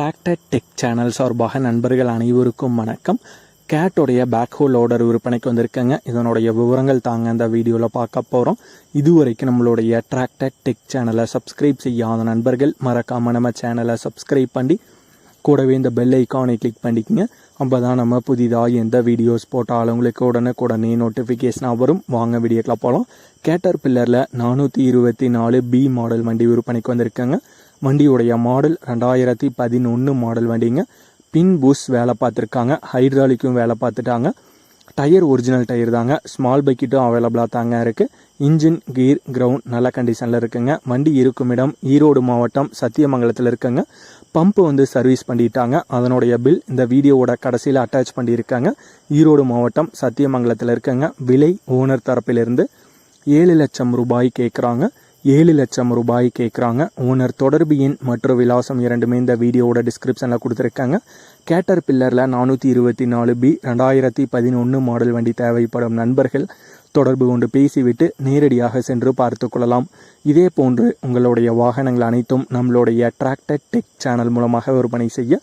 Tractor tech channel சார்பாக நண்பர்கள் அனைவருக்கும் வணக்கம். கேட்டோடைய பேக் ஹோல் லோடர் விற்பனைக்கு வந்திருக்கேங்க. இதனுடைய விவரங்கள் தாங்க அந்த வீடியோவில் பார்க்க போகிறோம் இதுவரைக்கும் நம்மளுடைய டிராக்டர் டெக் சேனலை சப்ஸ்கிரைப் செய்யாத நண்பர்கள் மறக்காமல் நம்ம சேனலை சப்ஸ்கிரைப் பண்ணி கூடவே இந்த பெல் ஐக்கானை கிளிக் பண்ணிக்கங்க. அப்போ தான் நம்ம புதிதாக எந்த வீடியோஸ் போட்டாலும் உங்களுக்கு உடனுக்குடனே நோட்டிஃபிகேஷனாக வரும். வாங்க வீடியோக்கில் போகலாம் கேட்டர் பில்லரில் நானூற்றி இருபத்தி நாலு பி மாடல் வண்டி விற்பனைக்கு வந்திருக்கேங்க. வண்டியுடைய மாடல் ரெண்டாயிரத்தி பதினொன்று மாடல் வண்டிங்க. பின் பூஸ் வேலை பார்த்துருக்காங்க. ஹைட்ராலிக்கும் வேலை பார்த்துட்டாங்க. டயர் ஒரிஜினல் டயர் தாங்க. ஸ்மால் பக்கெட்டும் அவைலபிளாக தாங்க இருக்குது இன்ஜின் கீர் கிரவுண்ட் நல்ல கண்டிஷனில் இருக்குங்க. வண்டி இருக்கும் இடம் ஈரோடு மாவட்டம் சத்தியமங்கலத்தில் இருக்குங்க. பம்பு வந்து சர்வீஸ் பண்ணிட்டாங்க. அதனுடைய பில் இந்த வீடியோவோட கடைசியில் அட்டாச் பண்ணியிருக்காங்க. ஈரோடு மாவட்டம் சத்தியமங்கலத்தில் இருக்குங்க. விலை ஓனர் தரப்பிலிருந்து ஏழு லட்சம் ரூபாய் கேட்குறாங்க ஏழு லட்சம் ரூபாய் கேட்குறாங்க ஓனர் தொடர்பு எண் மற்றும் விலாசம் இரண்டுமே இந்த வீடியோவோட டிஸ்கிரிப்ஷனில் கொடுத்துருக்காங்க. கேட்டர் பில்லரில் நானூற்றி இருபத்தி நாலு பி ரெண்டாயிரத்தி பதினொன்று மாடல் வண்டி தேவைப்படும் நண்பர்கள் தொடர்பு கொண்டு பேசிவிட்டு நேரடியாக சென்று பார்த்து கொள்ளலாம். இதே போன்று உங்களுடைய வாகனங்கள் அனைத்தும் நம்மளுடைய டிராக்டர் டெக் சேனல் மூலமாக விற்பனை செய்ய